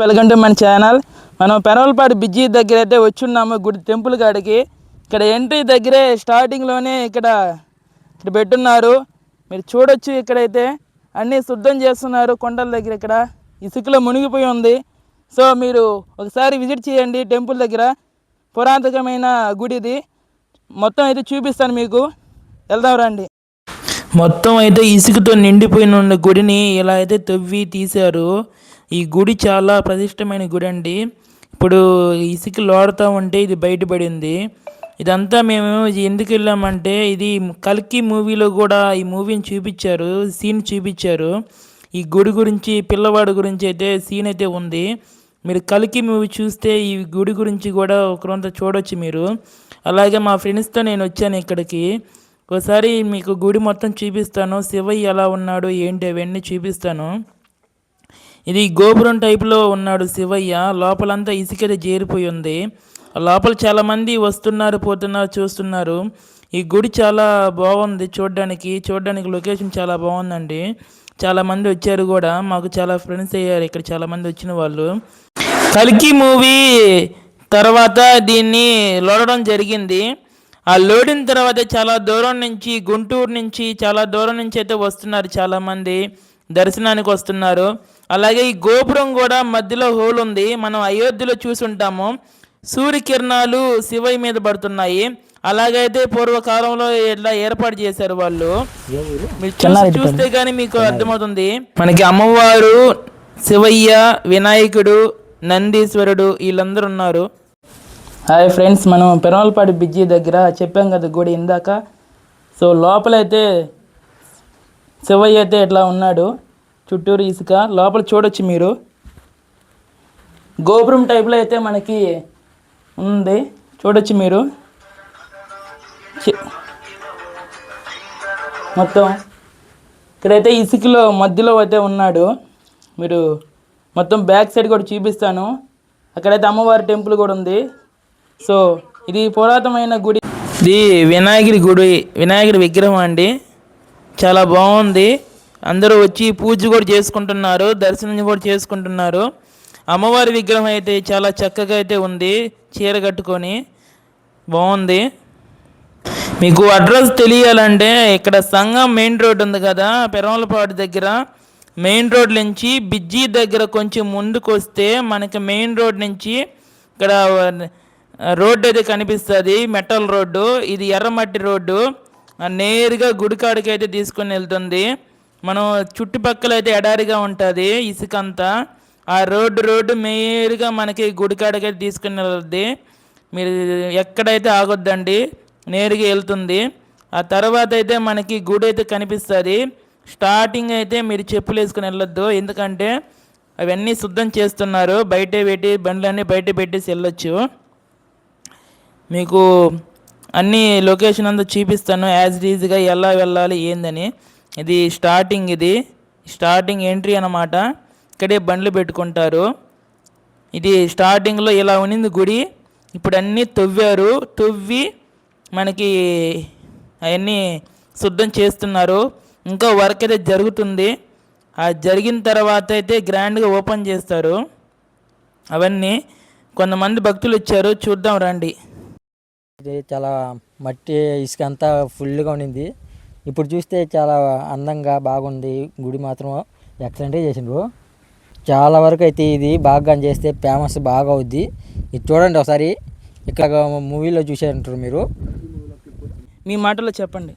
Welcome to మన ఛానల్. మనం పెనవలపాడు బిజ్జి దగ్గర అయితే వచ్చున్నాము గుడి టెంపుల్ కాడికి. ఇక్కడ ఎంట్రీ దగ్గరే స్టార్టింగ్లోనే ఇక్కడ ఇక్కడ పెట్టున్నారు. మీరు చూడొచ్చు ఇక్కడైతే. అన్నీ శుద్ధం చేస్తున్నారు కొండల దగ్గర ఇక్కడ. ఇసుకలో మునిగిపోయి ఉంది. సో మీరు ఒకసారి విజిట్ చేయండి టెంపుల్ దగ్గర. పురాతకమైన గుడి ఇది మొత్తం అయితే చూపిస్తాను మీకు. వెళ్దాం రండి. మొత్తం అయితే ఇసుకతో నిండిపోయిన ఉన్న గుడిని ఇలా అయితే తవ్వి తీశారు. ఈ గుడి చాలా ప్రతిష్టమైన గుడి అండి. ఇప్పుడు ఇసుక లోడుతూ ఉంటే ఇది బయటపడింది ఇదంతా మేము ఎందుకు వెళ్ళామంటే ఇది కల్కి మూవీలో కూడా ఈ మూవీని చూపించారు సీన్ చూపించారు. ఈ గుడి గురించి పిల్లవాడి గురించి అయితే సీన్ అయితే ఉంది. మీరు కల్కి మూవీ చూస్తే ఈ గుడి గురించి కూడా ఒకరంతా చూడొచ్చు మీరు. అలాగే మా ఫ్రెండ్స్తో నేను వచ్చాను ఇక్కడికి. ఒకసారి మీకు గుడి మొత్తం చూపిస్తాను. శివయ్య ఎలా ఉన్నాడు ఏంటి అవన్నీ చూపిస్తాను. ఇది గోపురం టైప్లో ఉన్నాడు శివయ్య. లోపలంతా ఇసుకది చేరిపోయి ఉంది. ఆ లోపల చాలామంది వస్తున్నారు పోతున్నారు చూస్తున్నారు. ఈ గుడి చాలా బాగుంది చూడడానికి. చూడడానికి లొకేషన్ చాలా బాగుందండి. చాలామంది వచ్చారు కూడా. మాకు చాలా ఫ్రెండ్స్ అయ్యారు ఇక్కడ చాలామంది వచ్చిన వాళ్ళు. కల్కి మూవీ తర్వాత దీన్ని లోడడం జరిగింది. ఆ లోడిన తర్వాత చాలా దూరం నుంచి గుంటూరు నుంచి చాలా దూరం నుంచి అయితే వస్తున్నారు చాలామంది. దర్శనానికి వస్తున్నారు. అలాగే ఈ గోపురం కూడా మధ్యలో హోల్ ఉంది. మనం అయోధ్యలో చూసుంటాము. సూర్యకిరణాలు శివయ్య మీద పడుతున్నాయి. అలాగైతే పూర్వకాలంలో ఇట్లా ఏర్పాటు చేశారు వాళ్ళు? మీరు చూసి- చూస్తే గానీ మీకు అర్థమవుతుంది. మనకి అమ్మవారు శివయ్య వినాయకుడు నందీశ్వరుడు వీళ్ళందరూ ఉన్నారు. హాయ్ ఫ్రెండ్స్ మనం పెరమలపాటి బిజ్జి దగ్గర చెప్పాం కదా గుడి ఇందాక. సో లోపలైతే శివయ్య అయితే ఇట్లా ఉన్నాడు. చుట్టూరు ఇసుక లోపల చూడొచ్చు మీరు. గోపురం టైప్లో అయితే మనకి ఉంది. చూడొచ్చు మీరు. మొత్తం. ఇక్కడైతే ఇసుకలో మధ్యలో అయితే ఉన్నాడు. మీరు మొత్తం బ్యాక్ సైడ్ కూడా చూపిస్తాను. అక్కడైతే అమ్మవారి టెంపుల్ కూడా ఉంది. సో ఇది పురాతనమైన గుడి. ఇది వినాయకుడి గుడి వినాయకుడి విగ్రహం అండి. చాలా బాగుంది. అందరూ వచ్చి పూజ కూడా చేసుకుంటున్నారు దర్శనం కూడా చేసుకుంటున్నారు. అమ్మవారి విగ్రహం అయితే చాలా చక్కగా అయితే ఉంది చీర కట్టుకొని బాగుంది. మీకు అడ్రస్ తెలియాలంటే ఇక్కడ సంఘం మెయిన్ రోడ్ ఉంది కదా పెరమలపాడు దగ్గర. మెయిన్ రోడ్ నుంచి బిజ్జీ దగ్గర కొంచెం ముందుకు వస్తే మనకి మెయిన్ రోడ్ నుంచి ఇక్కడ రోడ్డు అయితే కనిపిస్తుంది మెటల్ రోడ్డు. ఇది ఎర్రమట్టి రోడ్డు. నేరుగా గుడికాడికి అయితే తీసుకొని వెళ్తుంది. మనం చుట్టుపక్కల అయితే ఎడారిగా ఉంటుంది ఇసుక అంతా ఆ రోడ్డు రోడ్డు మేరుగా మనకి గుడికాడికి అయితే తీసుకుని వెళ్తుంది మీరు ఎక్కడైతే ఆగొద్దండి నేరుగా వెళ్తుంది. ఆ తర్వాత అయితే మనకి గుడి అయితే కనిపిస్తుంది. స్టార్టింగ్ అయితే మీరు చెప్పులు వేసుకుని వెళ్ళొద్దు. ఎందుకంటే అవన్నీ శుద్ధం చేస్తున్నారు. బయటే పెట్టి బండ్లన్నీ బయట పెట్టేసి వెళ్ళొచ్చు. మీకు అన్ని లొకేషన్ అంతా చూపిస్తాను. యాజ్ ఈజీగా ఎలా వెళ్ళాలి ఏందని. ఇది స్టార్టింగ్ ఇది. స్టార్టింగ్ ఎంట్రీ అన్నమాట. ఇక్కడే బండ్లు పెట్టుకుంటారు. ఇది స్టార్టింగ్లో ఇలా ఉన్నింది గుడి. ఇప్పుడు అన్నీ తవ్వారు. తవ్వి మనకి అవన్నీ శుద్ధం చేస్తున్నారు. ఇంకా వర్క్ అయితే జరుగుతుంది. ఆ జరిగిన తర్వాత అయితే గ్రాండ్గా ఓపెన్ చేస్తారు. అవన్నీ కొంతమంది భక్తులు ఇచ్చారు చూద్దాం రండి. ఇది చాలా మట్టి ఇసుక అంతా ఫుల్గా ఉండింది ఇప్పుడు చూస్తే చాలా అందంగా బాగుంది. గుడి మాత్రం ఎక్సలెంట్గా చేసిండ్రు. చాలా వరకు అయితే ఇది బాగా చేస్తే ఫేమస్ బాగా అవుద్ది. ఇది చూడండి ఒకసారి. ఇక్కడ మూవీలో చూసారంటారు మీరు. మీ మాటలో చెప్పండి.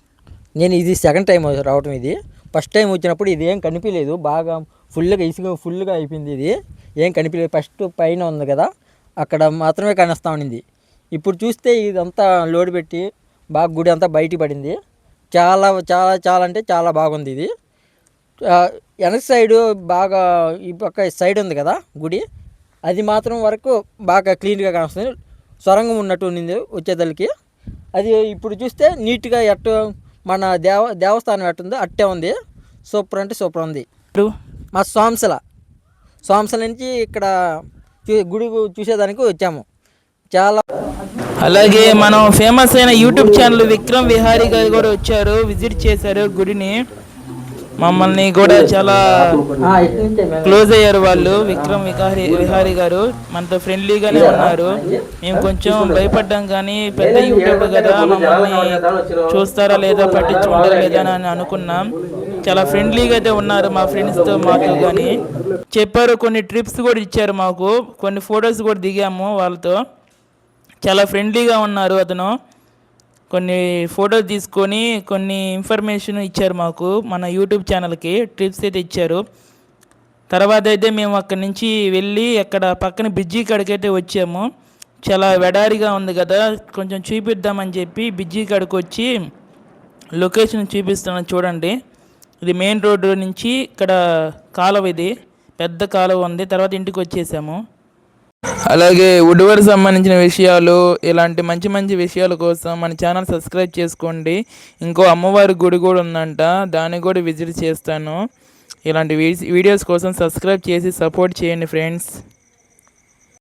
నేను ఇది సెకండ్ టైం రావటం ఇది. ఫస్ట్ టైం వచ్చినప్పుడు ఇది ఏం కనిపించలేదు. బాగా ఫుల్గా ఇసుక ఫుల్గా అయిపోయింది ఇది. ఏం కనిపించలేదు. ఫస్ట్ పైన ఉంది కదా. అక్కడ మాత్రమే కనిస్తా ఉండింది. ఇప్పుడు చూస్తే ఇదంతా లోడ్ పెట్టి బాగా గుడి అంతా బయట పడింది. చాలా చాలా చాలా అంటే చాలా బాగుంది ఇది. వెనక సైడు బాగా ఈ పక్క సైడ్ ఉంది కదా గుడి. అది మాత్రం వరకు బాగా క్లీన్గా కానొస్తుంది సొరంగం ఉన్నట్టు ఉంది వచ్చేదలకి. అది ఇప్పుడు చూస్తే నీట్గా ఎట్టు మన దేవ దేవస్థానం ఎట్టుందో అట్టే ఉంది. సూపర్ అంటే సూపర్ ఉంది. మా సోంసల సోంసల నుంచి ఇక్కడ చూ గుడి చూసేదానికి వచ్చాము. చాలా అలాగే మనం ఫేమస్ అయిన యూట్యూబ్ ఛానల్ విక్రమ్ విహారీ గారు కూడా వచ్చారు విజిట్ చేశారు గుడిని. మమ్మల్ని కూడా చాలా క్లోజ్ అయ్యారు వాళ్ళు విక్రమ్ విహారీ విహారీ గారు. మనతో ఫ్రెండ్లీగానే ఉన్నారు. మేము కొంచెం భయపడ్డాం కానీ పెద్ద యూట్యూబ్ కదా మమ్మల్ని చూస్తారా లేదా పట్టించుకుంటారా లేదా అని అనుకున్నాం. చాలా ఫ్రెండ్లీగా అయితే ఉన్నారు మా ఫ్రెండ్స్తో మాతో కానీ. చెప్పారు కొన్ని ట్రిప్స్ కూడా ఇచ్చారు మాకు కొన్ని ఫొటోస్ కూడా దిగాము వాళ్ళతో. చాలా ఫ్రెండ్లీగా ఉన్నారు అతను. కొన్ని ఫోటోలు తీసుకొని కొన్ని ఇన్ఫర్మేషన్ ఇచ్చారు మాకు మన యూట్యూబ్ ఛానల్కి ట్రిప్స్ అయితే ఇచ్చారు. తర్వాత అయితే మేము అక్కడి నుంచి వెళ్ళి అక్కడ పక్కన బ్రిడ్జి కాడికైతే వచ్చాము. చాలా వెడారిగా ఉంది కదా కొంచెం చూపిద్దామని చెప్పి బ్రిడ్జి కాడికి వచ్చి లొకేషన్ చూపిస్తున్నాను చూడండి. ఇది మెయిన్ రోడ్డు నుంచి ఇక్కడ కాలువ ఇది పెద్ద కాలువ ఉంది. తర్వాత ఇంటికి వచ్చేసాము. అలాగే వుడ్వర్ సంబంధించిన విషయాలు ఇలాంటి మంచి మంచి విషయాల కోసం మన ఛానల్ సబ్స్క్రైబ్ చేసుకోండి. ఇంకో అమ్మవారి గుడి కూడా ఉందంట దాన్ని కూడా విజిట్ చేస్తాను. ఇలాంటి వీడియోస్ కోసం సబ్స్క్రైబ్ చేసి సపోర్ట్ చేయండి ఫ్రెండ్స్.